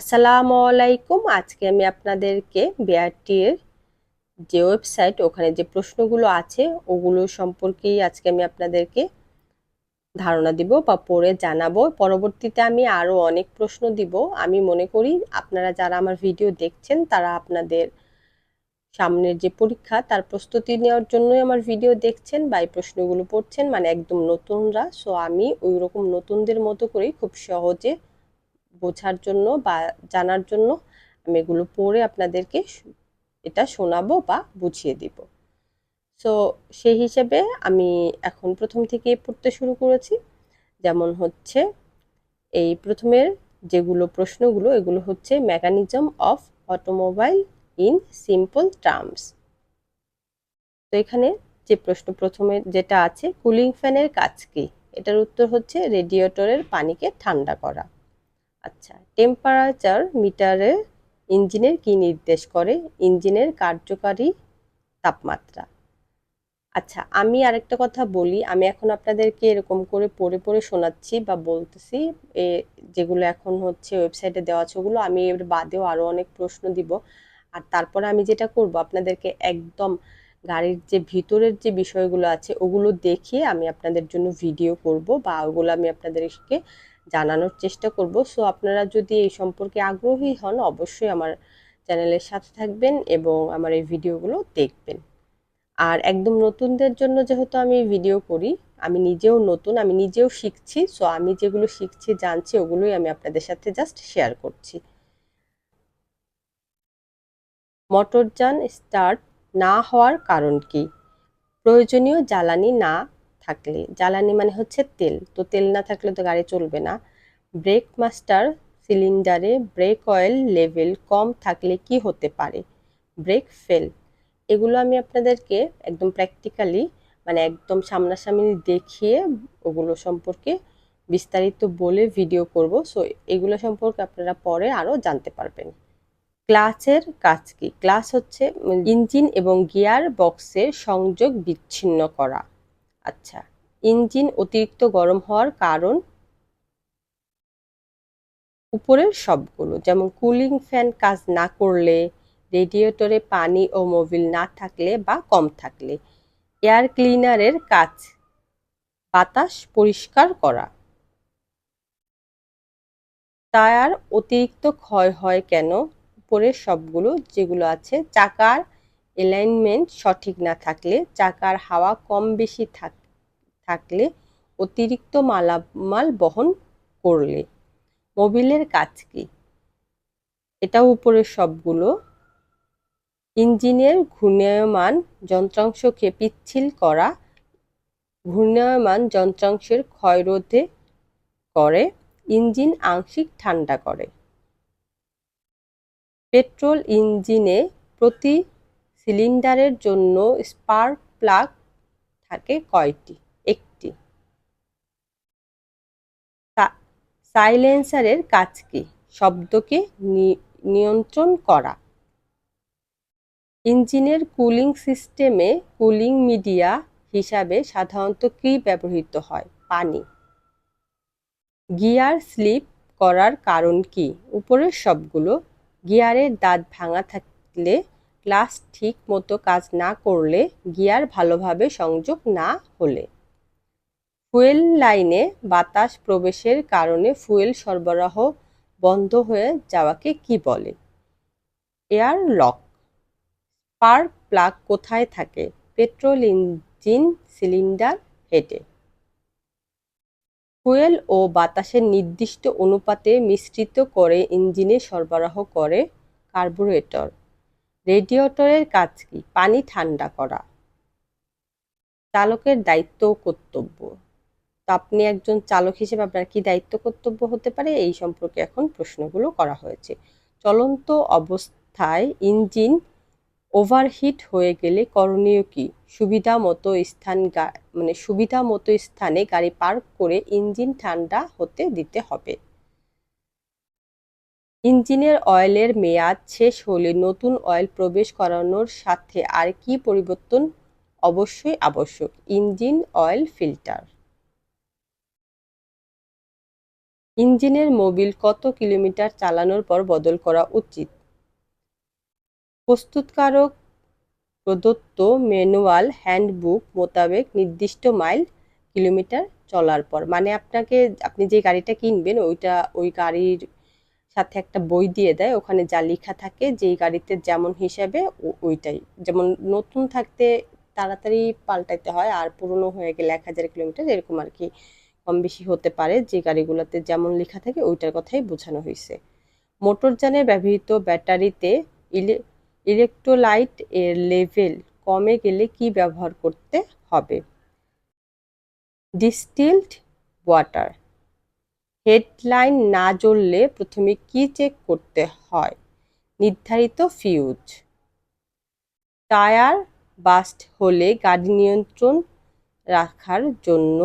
আসসালামু আলাইকুম। আজকে আমি আপনাদেরকে বিআরটির যে ওয়েবসাইট, ওখানে যে প্রশ্নগুলো আছে, ওগুলো সম্পর্কেই আজকে আমি আপনাদেরকে ধারণা দিব বা পড়ে জানাব। পরবর্তীতে আমি আরও অনেক প্রশ্ন দিব। আমি মনে করি আপনারা যারা আমার ভিডিও দেখছেন, তারা আপনাদের সামনের যে পরীক্ষা, তার প্রস্তুতি নেওয়ার জন্যই আমার ভিডিও দেখছেন বা এই প্রশ্নগুলো পড়ছেন মানে একদম নতুনরা। সো আমি ওই রকম নতুনদের মতো করেই খুব সহজে বোঝার জন্য বা জানার জন্য আমি এগুলো পড়ে আপনাদেরকে এটা শোনাবো বা বুঝিয়ে দিব। সো সেই হিসেবে আমি এখন প্রথম থেকে পড়তে শুরু করেছি। যেমন হচ্ছে, এই প্রথমের যেগুলো প্রশ্নগুলো, এগুলো হচ্ছে mechanism of automobile in simple terms তো এখানে যে প্রশ্ন প্রথমে যেটা আছে কুলিং ফ্যানের কাজ কি? এটার উত্তর হচ্ছে রেডিয়েটরের পানিকে ঠান্ডা করা। আচ্ছা টেম্পারেচার মিটারে ইঞ্জিনের কি নির্দেশ করে? ইঞ্জিনের কার্যকারী তাপমাত্রা। আচ্ছা আমি আরেকটা কথা বলি, আমি এখন আপনাদেরকে এরকম করে পড়ে পড়ে শোনাচ্ছি বা বলতেছি, এ যেগুলো এখন হচ্ছে ওয়েবসাইটে দেওয়া আছে, ওগুলো আমি এর বাদেও আরও অনেক প্রশ্ন দিব। আর তারপরে আমি যেটা করব, আপনাদেরকে একদম গাড়ির যে ভিতরের যে বিষয়গুলো আছে, ওগুলো দেখিয়ে আমি আপনাদের জন্য ভিডিও করব বা ওগুলো আমি আপনাদেরকে জানানোর চেষ্টা করব। সো আপনারা যদি এই সম্পর্কে আগ্রহী হন, অবশ্যই আমার চ্যানেলের সাথে থাকবেন এবং আমার এই ভিডিওগুলো দেখবেন। আর একদম নতুনদের জন্য যেহেতু আমি ভিডিও করি, আমি নিজেও নতুন, আমি নিজেও শিখছি। সো আমি যেগুলো শিখছি, জানছি, ওগুলোই আমি আপনাদের সাথে জাস্ট শেয়ার করছি। মোটরযান স্টার্ট না হওয়ার কারণ কি? প্রয়োজনীয় জ্বালানি না থাকলে, জ্বালানি মানে হচ্ছে তেল। তো তেল না থাকলে তো গাড়ি চলবে না। ব্রেক মাস্টার সিলিন্ডারে ব্রেক অয়েল লেভেল কম থাকলে কি হতে পারে? Brake fail. এগুলো আমি আপনাদেরকে একদম প্র্যাকটিক্যালি মানে একদম সামনাসামনি দেখিয়ে ওগুলো সম্পর্কে বিস্তারিত বলে ভিডিও করব। সো, এগুলো সম্পর্কে আপনারা পরে আরও জানতে পারবেন। ক্লাচের কাজ কি? ক্লাচ হচ্ছে ইঞ্জিন এবং গিয়ার বক্সের সংযোগ বিচ্ছিন্ন করা। আচ্ছা ইঞ্জিন অতিরিক্ত গরম হওয়ার কারণ? উপরের সবগুলো, যেমন কুলিং ফ্যান কাজ না করলে, রেডিয়েটরে পানি ও মোবিল না থাকলে বা কম থাকলে, এয়ার ক্লিনারের কাজ, বাতাস পরিষ্কার করা। টায়ার অতিরিক্ত ক্ষয় হয় কেন? উপরের সবগুলো, যেগুলো আছে, চাকার অ্যালাইনমেন্ট সঠিক না থাকলে, চাকার হাওয়া কম বেশি থাকলে অতিরিক্ত মালামাল বহন করলে। মোবিলের কাজ কি? এটাও উপরের সবগুলো। ইঞ্জিনের ঘূর্ণায়মান যন্ত্রাংশকে পিচ্ছিল করা, ঘূর্ণায়মান যন্ত্রাংশের ক্ষয়রোধে করে, ইঞ্জিন আংশিক ঠান্ডা করে। পেট্রোল ইঞ্জিনে প্রতি সিলিন্ডারের জন্য স্পার্ক প্লাগ থাকে কয়টি? সাইলেন্সারের কাজ কি শব্দকে নিয়ন্ত্রণ করা। ইঞ্জিনের কুলিং সিস্টেমে কুলিং মিডিয়া হিসাবে সাধারণত কী ব্যবহৃত হয়? পানি। গিয়ার স্লিপ করার কারণ কি? উপরের সবগুলো। গিয়ারের দাঁত ভাঙা থাকলে ক্লাস ঠিক মতো কাজ না করলে গিয়ার ভালোভাবে সংযোগ না হলে। ফুয়েল লাইনে বাতাস প্রবেশের কারণে ফুয়েল সরবরাহ বন্ধ হয়ে যাওয়াকে কি বলে? এয়ার লক, স্পার্ক প্লাগ কোথায় থাকে? পেট্রোল ইঞ্জিন সিলিন্ডার হেডে ফুয়েল ও বাতাসের নির্দিষ্ট অনুপাতে মিশ্রিত করে ইঞ্জিনে সরবরাহ করে কার্বোরেটর। রেডিয়েটরের কাজ কি? পানি ঠান্ডা করা। চালকের দায়িত্ব ও কর্তব্য। আপনি একজন চালক হিসেবে আপনার কি দায়িত্ব কর্তব্য হতে পারে? এই সম্পর্কে এখন প্রশ্নগুলো করা হয়েছে। চলন্ত অবস্থায় ইঞ্জিন ওভারহিট হয়ে গেলে করণীয় কি? সুবিধা মতো স্থান মানে সুবিধা মতো স্থানে গাড়ি পার্ক করে ইঞ্জিন ঠান্ডা হতে দিতে হবে। ইঞ্জিনের অয়েলের মেয়াদ শেষ হলে নতুন অয়েল প্রবেশ করানোর সাথে আর কি পরিবর্তন অবশ্যই আবশ্যক? Engine oil filter. ইঞ্জিনের মোবিল কত কিলোমিটার চালানোর পর বদল করা উচিত? প্রস্তুতকারক প্রদত্ত ম্যানুয়াল হ্যান্ডবুক মোতাবেক নির্দিষ্ট মাইল কিলোমিটার চলার পর মানে আপনাকে আপনি যে গাড়িটা কিনবেন, ওইটা, ওই গাড়ির সাথে একটা বই দিয়ে দেয়, ওখানে যা লেখা থাকে, যেই গাড়িতে যেমন হিসাবে ওইটাই। যেমন নতুন থাকতে তাড়াতাড়ি পাল্টাইতে হয়, আর পুরনো হয়ে গেলে এক হাজার কিলোমিটার, এরকম আর কি কম বেশি হতে পারে যে গাড়িগুলোতে যেমন লেখা থাকে ওইটার কথাই বোঝানো হয়েছে। মোটরযানে ব্যবহৃত ব্যাটারিতে ইলেকট্রোলাইট এর লেভেল কমে গেলে কি ব্যবহার করতে হবে? Distilled water. হেডলাইন না জ্বললে প্রথমে কি চেক করতে হয়? নির্ধারিত ফিউজ। টায়ার বাস্ট হলে গাড়ি নিয়ন্ত্রণ রাখার জন্য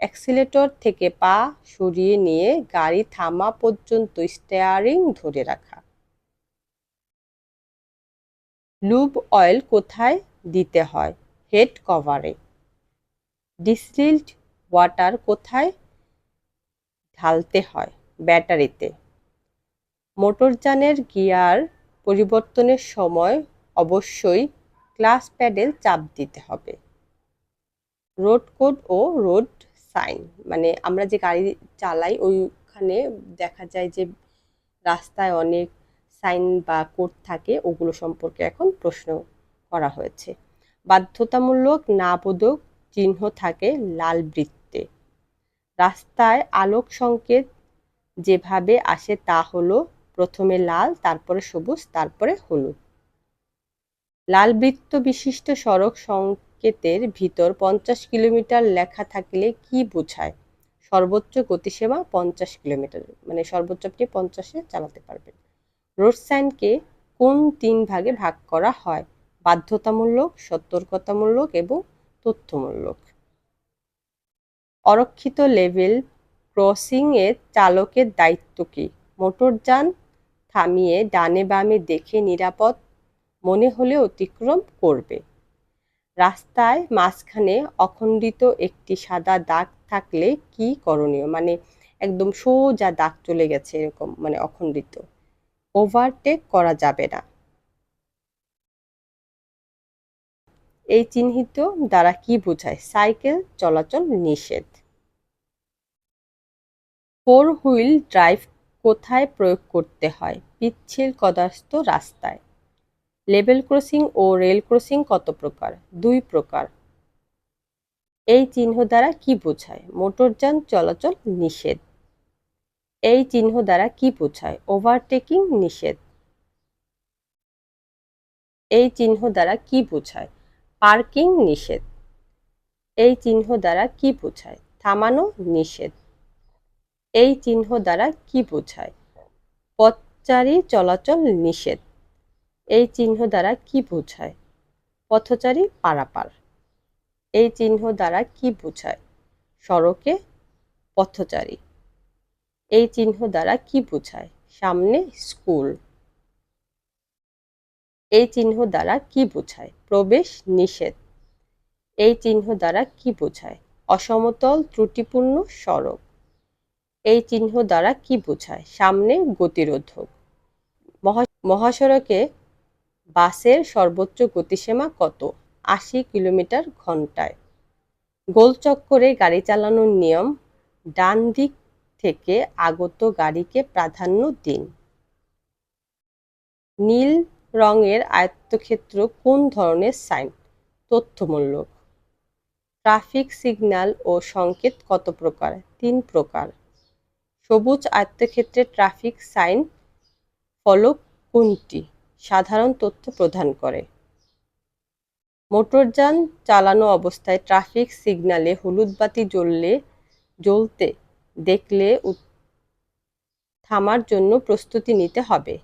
অ্যাক্সিলেটর থেকে পা সরিয়ে নিয়ে গাড়ি থামা পর্যন্ত স্টেয়ারিং ধরে রাখা। লুব অয়েল কোথায় দিতে হয়? হেড কভারে ডিসিল্ড ওয়াটার কোথায় ঢালতে হয়? ব্যাটারিতে মোটরযানের গিয়ার পরিবর্তনের সময় অবশ্যই ক্লাস প্যাডেল চাপ দিতে হবে। রোড কোড ও রোড সাইন মানে আমরা যে গাড়ি চালাই, ওইখানে দেখা যায় যে রাস্তায় অনেক সাইন বা কোড থাকে, ওগুলো সম্পর্কে এখন প্রশ্ন করা হয়েছে। বাধ্যতামূলক না বোধক চিহ্ন থাকে লাল বৃত্তে। রাস্তায় আলোক সংকেত যেভাবে আসে তা হলো প্রথমে লাল, তারপরে সবুজ, তারপরে হলুদ। লাল বৃত্ত বিশিষ্ট সড়ক সংকেতের ভিতর পঞ্চাশ কিলোমিটার লেখা থাকলে কি বোঝায়? সর্বোচ্চ গতিসীমা পঞ্চাশ কিলোমিটার মানে সর্বোচ্চ আপনি পঞ্চাশে চালাতে পারবেন। রোড সাইনকে কোন তিন ভাগে ভাগ করা হয়? বাধ্যতামূলক, সতর্কতামূলক এবং তথ্যমূলক। অরক্ষিত লেভেল ক্রসিংয়ের চালকের দায়িত্ব কী? মোটরযান থামিয়ে ডানে বামে দেখে নিরাপদ মনে হলে অতিক্রম করবে। রাস্তায় মাঝখানে অখণ্ডিত একটি সাদা দাগ থাকলে কি করণীয়? মানে একদম সোজা দাগ চলে গেছে এরকম মানে অখণ্ডিত। ওভারটেক করা যাবে না। এই চিহ্নিত দ্বারা কি বোঝায়? সাইকেল চলাচল নিষেধ। ফোর হুইল ড্রাইভ কোথায় প্রয়োগ করতে হয়? পিচ্ছিল কদাস্ত রাস্তায়। লেভেল ক্রসিং ও রেল ক্রসিং কত প্রকার? দুই প্রকার। এই চিহ্ন দ্বারা কি বোঝায়? মোটরযান চলাচল নিষেধ। এই চিহ্ন দ্বারা কি বোঝায়? ওভারটেকিং নিষেধ। এই চিহ্ন দ্বারা কি বোঝায়? পার্কিং নিষেধ। এই চিহ্ন দ্বারা কি বোঝায়? থামানো নিষেধ। এই চিহ্ন দ্বারা কি বোঝায়? পথচারী চলাচল নিষেধ। এই চিহ্ন দ্বারা কি বোঝায়? পথচারী পারাপার। এই চিহ্ন দ্বারা কি বোঝায়? সড়কে পথচারী। এই চিহ্ন দ্বারা কি বোঝায়? সামনে স্কুল। এই চিহ্ন দ্বারা কি বোঝায়? প্রবেশ নিষেধ। এই চিহ্ন দ্বারা কি বোঝায়? অসমতল ত্রুটিপূর্ণ সড়ক। এই চিহ্ন দ্বারা কি বোঝায়? সামনে গতিরোধক। মহাসড়কে বাসের সর্বোচ্চ গতিসীমা কত? আশি কিলোমিটার ঘন্টায়। গোল চক্করে গাড়ি চালানোর নিয়ম, ডান দিক থেকে আগত গাড়িকে প্রাধান্য দিন। নীল রঙের আয়ত্তক্ষেত্র কোন ধরনের সাইন? তথ্যমূলক ট্রাফিক সিগন্যাল ও সংকেত কত প্রকার? তিন প্রকার। সবুজ আয়ত্তক্ষেত্রে ট্রাফিক সাইন ফলক কোনটি? সাধারণ তথ্য প্রদান করে। মোটরযান চালানো অবস্থায় ট্রাফিক সিগনালে হলুদ বাতি জ্বললে, জ্বলতে দেখলে থামার জন্য প্রস্তুতি নিতে হবে।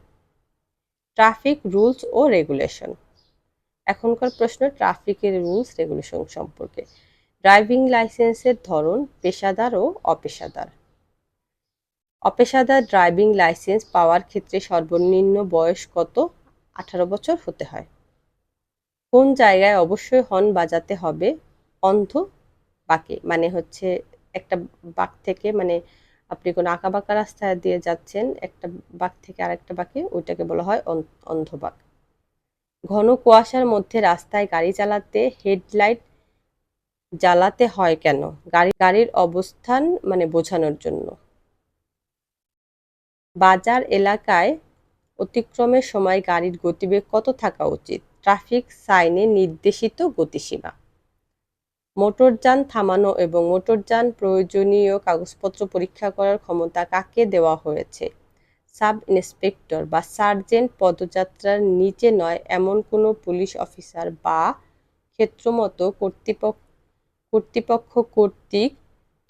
ট্রাফিক রুলস ও রেগুলেশন। এখনকার প্রশ্ন ট্রাফিকের রুলস রেগুলেশন সম্পর্কে। ড্রাইভিং লাইসেন্সের ধরন পেশাদার ও অপেশাদার। অপেশাদার ড্রাইভিং লাইসেন্স পাওয়ার ক্ষেত্রে সর্বনিম্ন বয়স কত? আঠারো বছর হতে হয়। কোন জায়গায় অবশ্যই হর্ন বাজাতে হবে? অন্ধ বাকে মানে হচ্ছে একটা বাক থেকে মানে আপনি কোনো আঁকা বাঁকা রাস্তায় দিয়ে যাচ্ছেন, একটা বাঁক থেকে আরেকটা বাঁকে, ওইটাকে বলা হয় অন- অন্ধবাক ঘন কুয়াশার মধ্যে রাস্তায় গাড়ি চালাতে, হেডলাইট জ্বালাতে হয় কেন? গাড়ি, গাড়ির অবস্থান মানে বোঝানোর জন্য। বাজার এলাকায় অতিক্রমের সময় গাড়ির গতিবেগ কত থাকা উচিত? ট্রাফিক সাইনে নির্দেশিত গতিসীমা। মোটরযান থামানো এবং মোটরযান প্রয়োজনীয় কাগজপত্র পরীক্ষা করার ক্ষমতা কাকে দেওয়া হয়েছে? সাব ইন্সপেক্টর বা সার্জেন্ট পদযাত্রার নিচে নয় এমন কোনো পুলিশ অফিসার বা ক্ষেত্রমতো কর্তৃপক্ষ কর্তৃপক্ষ কর্তৃক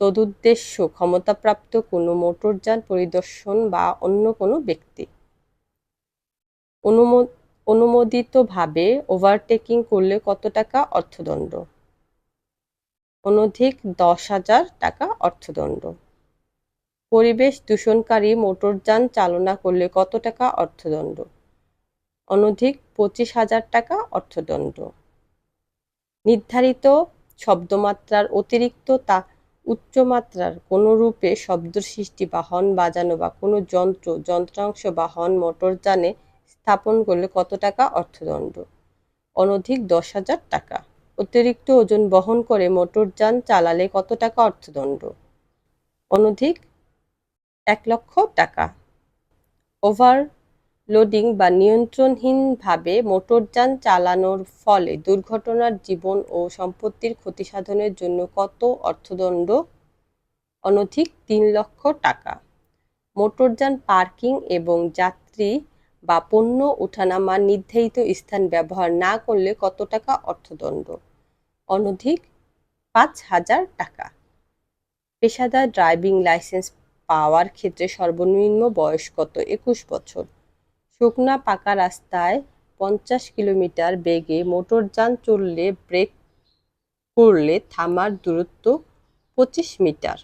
তদুদ্দেশ্য ক্ষমতাপ্রাপ্ত কোনো মোটরযান পরিদর্শন বা অন্য কোনো ব্যক্তি। অনুমোদিতভাবে ওভারটেকিং করলে কত টাকা অর্থদণ্ড? অনধিক দশ হাজার টাকা অর্থদণ্ড। পরিবেশ দূষণকারী মোটরযান চালনা করলে কত টাকা অর্থদণ্ড? অনধিক পঁচিশ হাজার টাকা অর্থদণ্ড। নির্ধারিত শব্দমাত্রার অতিরিক্ত তা উচ্চমাত্রার কোনো রূপে শব্দ সৃষ্টি বা হর্ন বাজানো বা কোনো যন্ত্র, যন্ত্রাংশ বা হর্ন মোটরযানে স্থাপন করলে কত টাকা? অর্থদণ্ড। অনধিক দশ হাজার টাকা। অতিরিক্ত ওজন বহন করে মোটরযান চালালে কত টাকা অর্থদণ্ড? অনধিক এক লক্ষ টাকা। ওভারলোডিং বা নিয়ন্ত্রণহীনভাবে মোটরযান চালানোর ফলে দুর্ঘটনার জীবন ও সম্পত্তির ক্ষতিসাধনের জন্য কত অর্থদণ্ড? অনধিক তিন লক্ষ টাকা। মোটরযান পার্কিং এবং যাত্রী বা পণ্য ওঠানামার নির্ধারিত স্থান ব্যবহার না করলে কত টাকা অর্থদণ্ড? অনধিক পাঁচ হাজার টাকা। পেশাদার ড্রাইভিং লাইসেন্স পাওয়ার ক্ষেত্রে সর্বনিম্ন বয়স কত? একুশ বছর। শুকনা পাকা রাস্তায় পঞ্চাশ কিলোমিটার বেগে মোটরযান চললে ব্রেক করলে থামার দূরত্ব পঁচিশ মিটার।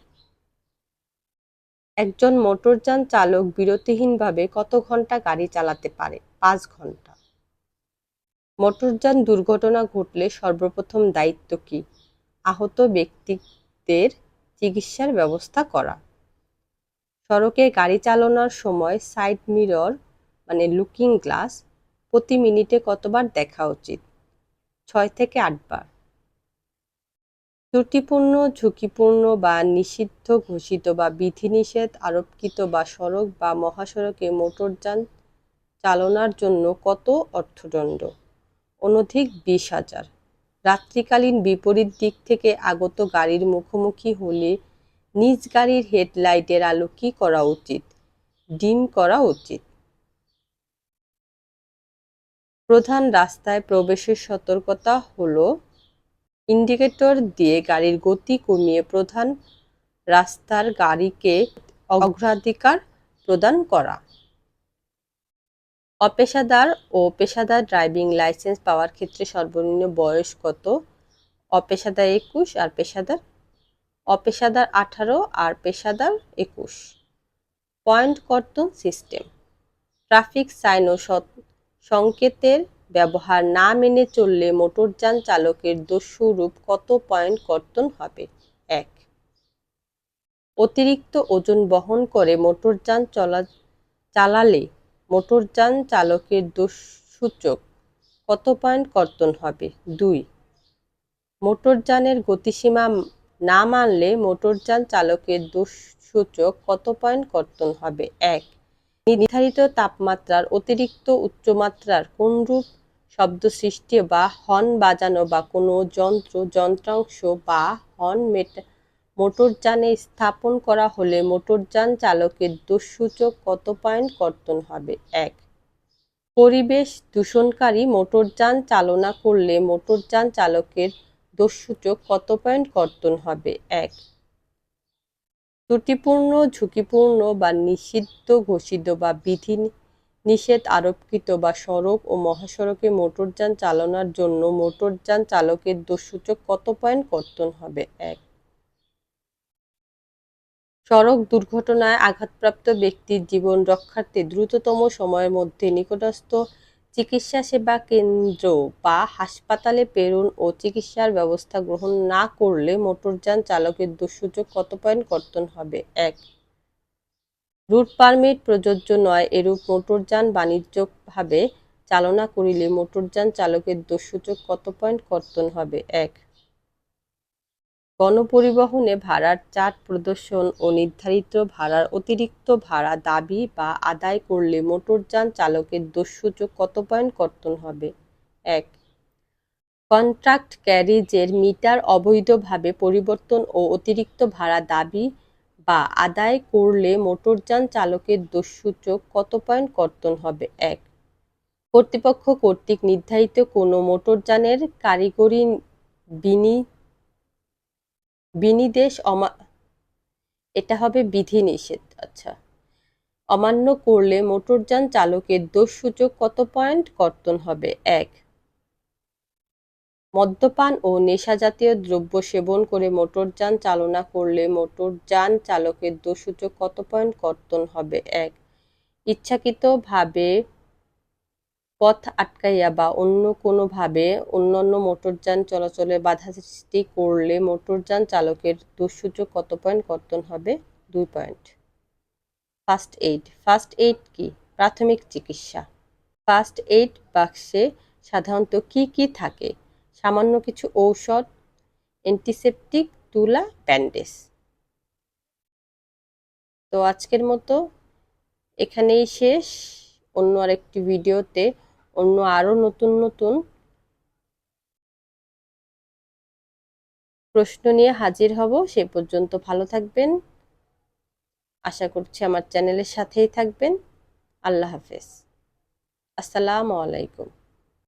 একজন মোটরযান চালক বিরতিহীনভাবে কত ঘণ্টা গাড়ি চালাতে পারে? পাঁচ ঘণ্টা। মোটরযান দুর্ঘটনা ঘটলে সর্বপ্রথম দায়িত্ব কি? আহত ব্যক্তিদের চিকিৎসার ব্যবস্থা করা। সড়কে গাড়ি চালানোর সময় সাইড মিরর মানে লুকিং গ্লাস, প্রতি মিনিটে কতবার দেখা উচিত? ছয় থেকে আটবার। ত্রুটিপূর্ণ, ঝুঁকিপূর্ণ বা নিষিদ্ধ ঘোষিত বা বিধিনিষেধ আরোপকৃত বা সড়ক বা মহাসড়কে মোটরযান চালনার জন্য কত অর্থদণ্ড? অনধিক বিশ হাজার। রাত্রিকালীন বিপরীত দিক থেকে আগত গাড়ির মুখোমুখি হলে নিজ গাড়ির হেডলাইটের আলো কি করা উচিত? ডিম করা উচিত। প্রধান রাস্তায় প্রবেশের সতর্কতা হলো ইন্ডিকেটর দিয়ে গাড়ির গতি কমিয়ে প্রধান রাস্তার গাড়িকে অগ্রাধিকার প্রদান করা। অপেশাদার ও পেশাদার ড্রাইভিং লাইসেন্স পাওয়ার ক্ষেত্রে সর্বনিম্ন বয়স কত? অপেশাদার একুশ আর পেশাদার? অপেশাদার আঠারো আর পেশাদার একুশ। পয়েন্ট কর্তন সিস্টেম। ট্রাফিক সাইন ও সংকেতের ব্যবহার না মেনে চললে মোটরযান চালকের দস্যুরূপ কত পয়েন্ট কর্তন হবে? এক। অতিরিক্ত ওজন বহন করে মোটরযান চলা, চালালে মোটরযান চালকের দোষসূচক কত পয়েন্ট কর্তন হবে? দুই। মোটরযানের গতিসীমা না মানলে মোটরযান চালকের দোষসূচক কত পয়েন্ট কর্তন হবে? এক। নির্ধারিত তাপমাত্রার অতিরিক্ত উচ্চমাত্রার কোনরূপ শব্দ সৃষ্টি বা হর্ন বাজানো বা কোনো যন্ত্র, যন্ত্রাংশ বা হর্ন মেটা মোটরযানে স্থাপন করা হলে মোটরযান চালকের দোষসূচক কত পয়েন্ট কর্তন হবে? এক, পরিবেশ দূষণকারী মোটরযান চালনা করলে মোটরযান চালকের দোষসূচক কত পয়েন্ট কর্তন হবে? এক, ত্রুটিপূর্ণ, ঝুঁকিপূর্ণ বা নিষিদ্ধ, ঘোষিত বা বিধি নিষেধ আরোপকৃত বা সড়ক ও মহাসড়কে মোটরযান চালানোর জন্য মোটরযান চালকের দোষসূচক কত পয়েন্ট কর্তন হবে? এক। সড়ক দুর্ঘটনায় আঘাতপ্রাপ্ত ব্যক্তির জীবন রক্ষার্থে দ্রুততম সময়ের মধ্যে নিকটস্থ চিকিৎসা সেবা কেন্দ্র বা হাসপাতালে প্রেরণ ও চিকিৎসার ব্যবস্থা গ্রহণ না করলে মোটরযান চালকের দোষসূচক কত পয়েন্ট কর্তন হবে? এক। রুট পারমিট প্রযোজ্য নয় এরূপ মোটরযান বাণিজ্যিকভাবে চালনা করিলে মোটরযান চালকের দোষসূচক কত পয়েন্ট কর্তন হবে? এক। গণপরিবহনে ভাড়ার চার্ট প্রদর্শন ও নির্ধারিত ভাড়ার অতিরিক্ত ভাড়া দাবি বা আদায় করলে মোটরযান চালকের দোষসূচক কত পয়েন্ট কর্তন হবে? এক। কন্ট্রাক্ট ক্যারিজের মিটার অবৈধভাবে পরিবর্তন ও অতিরিক্ত ভাড়া দাবি বা আদায় করলে মোটরযান চালকের দোষসূচক কত পয়েন্ট কর্তন হবে? এক, কর্তৃপক্ষ কর্তৃক নির্ধারিত কোনো মোটরযানের কারিগরি বিনি, বিনিদেশ অমা, এটা হবে বিধিনিষেধ। আচ্ছা অমান্য করলে মোটরযান চালকের দোষসূচক কত পয়েন্ট কর্তন হবে? এক মদ্যপান ও নেশাজাতীয় দ্রব্য সেবন করে মোটরযান চালনা করলে মোটরযান চালকের দোষসূচক কত পয়েন্ট কর্তন হবে? এক, ইচ্ছাকৃতভাবে পথ আটকাইয়া বা অন্য কোনোভাবে অন্যান্য মোটরযান চলাচলে বাধা সৃষ্টি করলে মোটরযান চালকের দোষসূচক কত পয়েন্ট কর্তন হবে? দুই point. First aid. First aid কি? প্রাথমিক চিকিৎসা। ফার্স্ট এইড বাক্সে সাধারণত কি কি থাকে? সামান্য কিছু ঔষধ অ্যান্টিসেপটিক তুলা, ব্যান্ডেজ। তো আজকের মতো এখানেই শেষ। অন্য আরেকটি ভিডিওতে অন্য আরও নতুন নতুন প্রশ্ন নিয়ে হাজির হব। সে পর্যন্ত ভালো থাকবেন। আশা করছি আমার চ্যানেলের সাথেই থাকবেন। আল্লাহ হাফেজ। আসসালামু আলাইকুম।